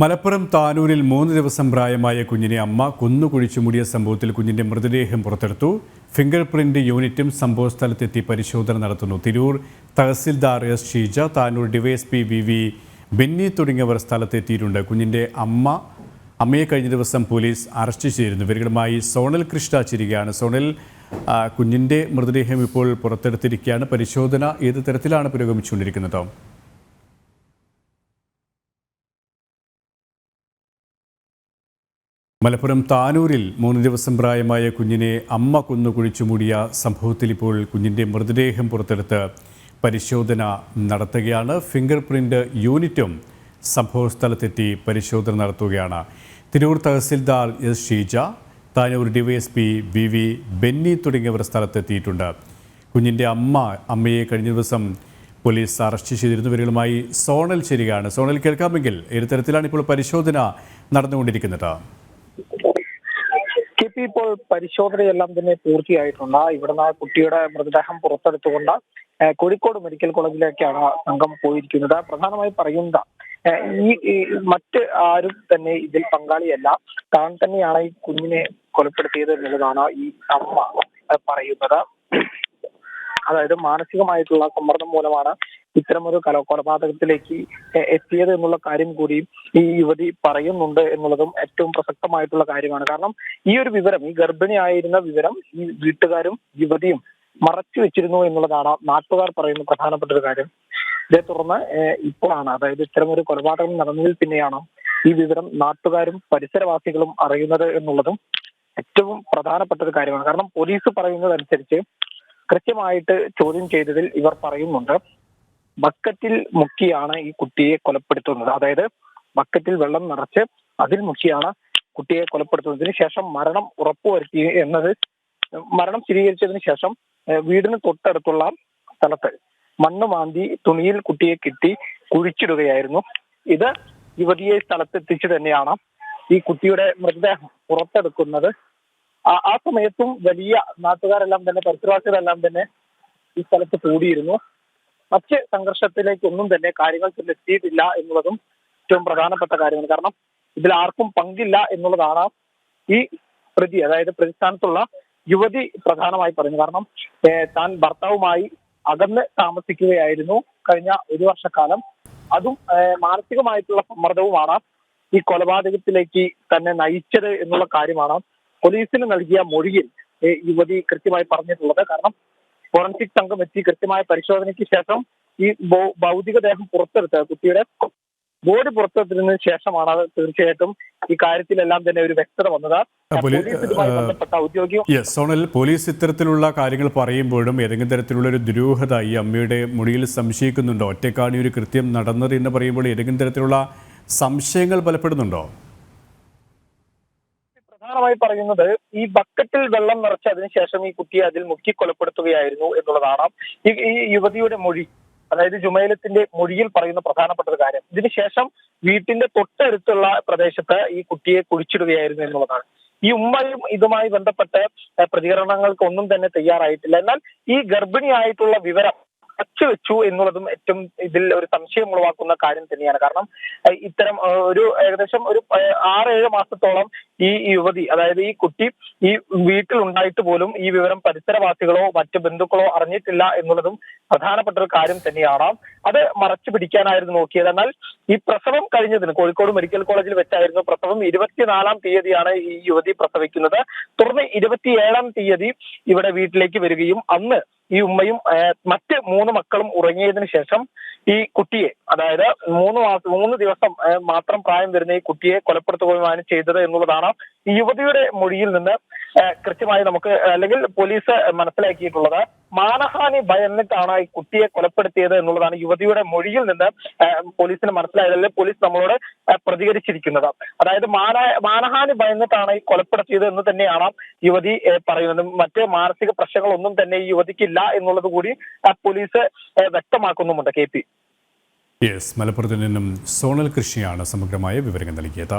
മലപ്പുറം താനൂരിൽ മൂന്ന് ദിവസം പ്രായമായ കുഞ്ഞിനെ അമ്മ കുന്നുകുഴിച്ചു മൂടിയ സംഭവത്തിൽ കുഞ്ഞിന്റെ മൃതദേഹം പുറത്തെടുത്തു. ഫിംഗർ പ്രിന്റ് യൂണിറ്റും സംഭവസ്ഥലത്തെത്തി പരിശോധന നടത്തുന്നു. Tirur tahsildar S Sheeja Tanur DYSP V V Benny തുടങ്ങിയവർ സ്ഥലത്തെത്തിയിട്ടുണ്ട്. കുഞ്ഞിന്റെ അമ്മ അമ്മയെ കഴിഞ്ഞ ദിവസം പോലീസ് അറസ്റ്റ് ചെയ്തിരുന്നു. ഇവരുമായി സോണൽ കൃഷ്ണ ചിരികയാണ്. സോണൽ കുഞ്ഞിന്റെ മൃതദേഹം ഇപ്പോൾ പുറത്തെടുത്തിരിക്കുകയാണ്. പരിശോധന ഏത് തരത്തിലാണ് പുരോഗമിച്ചുകൊണ്ടിരിക്കുന്നത്? മലപ്പുറം താനൂരിൽ മൂന്ന് ദിവസം പ്രായമായ കുഞ്ഞിനെ അമ്മ കൊന്നു കുഴിച്ചു മൂടിയ സംഭവത്തിൽ ഇപ്പോൾ കുഞ്ഞിന്റെ മൃതദേഹം പുറത്തെടുത്ത് പരിശോധന നടത്തുകയാണ്. ഫിംഗർ പ്രിന്റ് യൂണിറ്റും സംഭവ സ്ഥലത്തെത്തി പരിശോധന നടത്തുകയാണ്. Tirur tahsildar S Sheeja Tanur DYSP V V Benny തുടങ്ങിയവർ സ്ഥലത്തെത്തിയിട്ടുണ്ട്. കുഞ്ഞിന്റെ അമ്മ അമ്മയെ കഴിഞ്ഞ ദിവസം പോലീസ് അറസ്റ്റ് ചെയ്തിരുന്നവരുമായി സോണൽ ചേരുകയാണ്. സോണൽ കേൾക്കാമെങ്കിൽ ഏത് തരത്തിലാണ് ഇപ്പോൾ പരിശോധന നടന്നുകൊണ്ടിരിക്കുന്നത്? പി ഇപ്പോൾ പരിശോധനയെല്ലാം തന്നെ പൂർത്തിയായിട്ടുണ്ട്. ഇവിടുന്ന് കുട്ടിയുടെ മൃതദേഹം പുറത്തെടുത്തുകൊണ്ട് കോഴിക്കോട് മെഡിക്കൽ കോളേജിലേക്കാണ് സംഘം പോയിരിക്കുന്നത്. പ്രധാനമായി പറയുന്നത് ഈ മറ്റ് ആരും തന്നെ ഇതിൽ പങ്കാളിയല്ല. താൻ തന്നെയാണ് ഈ കുഞ്ഞിനെ കൊലപ്പെടുത്തിയത് എന്നുള്ളതാണ് ഈ അമ്മ പറയുന്നത്. അതായത് മാനസികമായിട്ടുള്ള സമ്മർദ്ദം മൂലമാണ് ഇത്തരമൊരു കല കൊലപാതകത്തിലേക്ക് എത്തിയത് എന്നുള്ള കാര്യം കൂടി ഈ യുവതി പറയുന്നുണ്ട് എന്നുള്ളതും ഏറ്റവും പ്രസക്തമായിട്ടുള്ള കാര്യമാണ്. കാരണം ഈ ഒരു വിവരം ഈ ഗർഭിണിയായിരുന്ന വിവരം ഈ വീട്ടുകാരും യുവതിയും മറച്ചു വെച്ചിരുന്നു എന്നുള്ളതാണ് നാട്ടുകാർ പറയുന്ന പ്രധാനപ്പെട്ട ഒരു കാര്യം. ഇതേ തുടർന്ന് ഇപ്പോഴാണ് അതായത് ഇത്തരമൊരു കൊലപാതകം നടന്നതിൽ പിന്നെയാണ് ഈ വിവരം നാട്ടുകാരും പരിസരവാസികളും അറിയുന്നത് എന്നുള്ളതും ഏറ്റവും പ്രധാനപ്പെട്ട ഒരു കാര്യമാണ്. കാരണം പോലീസ് പറയുന്നതനുസരിച്ച് കൃത്യമായിട്ട് ചോദ്യം ചെയ്തതിൽ ഇവർ പറയുന്നുണ്ട് ബക്കറ്റിൽ മുക്കിയാണ് ഈ കുട്ടിയെ കൊലപ്പെടുത്തുന്നത്. അതായത് ബക്കറ്റിൽ വെള്ളം നിറച്ച് അതിൽ മുക്കിയാണ് കുട്ടിയെ കൊലപ്പെടുത്തുന്നതിന് ശേഷം മരണം ഉറപ്പുവരുത്തി എന്നത് മരണം സ്ഥിരീകരിച്ചതിന് ശേഷം വീടിന് തൊട്ടടുത്തുള്ള സ്ഥലത്ത് മണ്ണ് മാന്തി തുണിയിൽ കുട്ടിയെ കിട്ടി കുഴിച്ചിടുകയായിരുന്നു. ഇത് യുവതിയെ സ്ഥലത്തെത്തിച്ച് തന്നെയാണ് ഈ കുട്ടിയുടെ മൃതദേഹം പുറത്തെടുക്കുന്നത്. ആ സമയത്തും വലിയ നാട്ടുകാരെല്ലാം തന്നെ പരിസരവാസികളെല്ലാം തന്നെ ഈ സ്ഥലത്ത് കൂടിയിരുന്നു. മറ്റ് സംഘർഷത്തിലേക്കൊന്നും തന്നെ കാര്യങ്ങൾ ചെന്നെത്തിയിട്ടില്ല എന്നുള്ളതും ഏറ്റവും പ്രധാനപ്പെട്ട കാര്യമാണ്. കാരണം ഇതിൽ ആർക്കും പങ്കില്ല എന്നുള്ളതാണ് ഈ പ്രതി അതായത് പ്രതിസ്ഥാനത്തുള്ള യുവതി പ്രധാനമായി പറഞ്ഞു കാരണം താൻ ഭർത്താവുമായി അകന്ന് താമസിക്കുകയായിരുന്നു കഴിഞ്ഞ ഒരു വർഷക്കാലം. അതും മാനസികമായിട്ടുള്ള സമ്മർദ്ദവുമാണ് ഈ കൊലപാതകത്തിലേക്ക് തന്നെ നയിച്ചത് എന്നുള്ള കാര്യമാണ് പോലീസിന് നൽകിയ മൊഴിയിൽ യുവതി കൃത്യമായി പറഞ്ഞിട്ടുള്ളത്. കാരണം ഫോറൻസിക് സംഘം എത്തി കൃത്യമായ പരിശോധനയ്ക്ക് ശേഷം ഈ ഭൗതികദേഹം പുറത്തെടുത്ത് കുട്ടിയുടെ ബോഡി പുറത്തെടുത്തതിന് ശേഷമാണ് അത് തീർച്ചയായിട്ടും ഈ കാര്യത്തിലെല്ലാം തന്നെ ഒരു വ്യക്തത വന്നത്. യെസ് സോണൽ പോലീസ് ഇത്തരത്തിലുള്ള കാര്യങ്ങൾ പറയുമ്പോഴും ഏതെങ്കിലും തരത്തിലുള്ള ഒരു ദുരൂഹത ഈ അമ്മയുടെ മുടിയിൽ സംശയിക്കുന്നുണ്ടോ? ഒറ്റക്കാണി ഒരു കൃത്യം നടന്നത് എന്ന് പറയുമ്പോൾ ഏതെങ്കിലും തരത്തിലുള്ള സംശയങ്ങൾ ബലപ്പെടുന്നുണ്ടോ? പ്രധാനമായി പറയുന്നത് ഈ ബക്കറ്റിൽ വെള്ളം നിറച്ച് അതിനുശേഷം ഈ കുട്ടിയെ അതിൽ മുക്കി കൊലപ്പെടുത്തുകയായിരുന്നു എന്നുള്ളതാണ് ഈ യുവതിയുടെ മൊഴി. അതായത് ജുമൈലത്തിന്റെ മൊഴിയിൽ പറയുന്ന പ്രധാനപ്പെട്ട ഒരു കാര്യം. ഇതിനുശേഷം വീട്ടിന്റെ തൊട്ടടുത്തുള്ള പ്രദേശത്ത് ഈ കുട്ടിയെ കുഴിച്ചിടുകയായിരുന്നു എന്നുള്ളതാണ്. ഈ ഉമ്മയും ഇതുമായി ബന്ധപ്പെട്ട് പ്രതികരണങ്ങൾക്ക് ഒന്നും തന്നെ തയ്യാറായിട്ടില്ല. എന്നാൽ ഈ ഗർഭിണിയായിട്ടുള്ള വിവരം വെച്ചു എന്നുള്ളതും ഏറ്റവും ഇതിൽ ഒരു സംശയം ഉളവാക്കുന്ന കാര്യം തന്നെയാണ്. കാരണം ഇത്തരം ഒരു ഏകദേശം ഒരു ആറേഴ് മാസത്തോളം ഈ യുവതി അതായത് ഈ കുട്ടി ഈ വീട്ടിൽ ഉണ്ടായിട്ട് പോലും ഈ വിവരം പരിസരവാസികളോ മറ്റ് ബന്ധുക്കളോ അറിഞ്ഞിട്ടില്ല എന്നുള്ളതും പ്രധാനപ്പെട്ട ഒരു കാര്യം തന്നെയാണ്. അത് മറച്ചു പിടിക്കാനായിരുന്നു നോക്കിയത്. എന്നാൽ ഈ പ്രസവം കഴിഞ്ഞതിന് കോഴിക്കോട് മെഡിക്കൽ കോളേജിൽ വെച്ചായിരുന്നു പ്രസവം ഇരുപത്തിനാലാം തീയതിയാണ് ഈ യുവതി പ്രസവിക്കുന്നത്. തുടർന്ന് ഇരുപത്തിയേഴാം തീയതി ഇവിടെ വീട്ടിലേക്ക് വരികയും അന്ന് ഈ ഉമ്മയും മറ്റ് മൂന്ന് മക്കളും ഉറങ്ങിയതിനു ശേഷം ഈ കുട്ടിയെ അതായത് മൂന്ന് മാസം മൂന്ന് ദിവസം മാത്രം പ്രായം വരുന്ന ഈ കുട്ടിയെ കൊലപ്പെടുത്തുകയുമാണ് ചെയ്തത് എന്നുള്ളതാണ് യുവതിയുടെ മൊഴിയിൽ നിന്ന് കൃത്യമായി നമുക്ക് അല്ലെങ്കിൽ പോലീസ് മനസ്സിലാക്കിയിട്ടുള്ളത് മാനഹാനി ഭയന്നിട്ടാണ് ഈ കുട്ടിയെ കൊലപ്പെടുത്തിയത് എന്നുള്ളതാണ് യുവതിയുടെ മൊഴിയിൽ നിന്ന് പോലീസിന് മനസ്സിലായത് അല്ലെങ്കിൽ പോലീസ് നമ്മളോട് പ്രതികരിച്ചിരിക്കുന്നത്. അതായത് മാന മാനഹാനി ഭയന്നിട്ടാണ് ഈ കൊലപ്പെടുത്തിയത് എന്ന് തന്നെയാണ് യുവതി പറയുന്നത്. മറ്റ് മാനസിക പ്രശ്നങ്ങളൊന്നും തന്നെ ഈ യുവതിക്കില്ല എന്നുള്ളത് കൂടി പോലീസ് വ്യക്തമാക്കുന്നുമുണ്ട്. K P. യെസ് മലപ്പുറത്ത് നിന്നും സോണൽ കൃഷിയാണ് സമഗ്രമായ വിവരങ്ങൾ നൽകിയത്.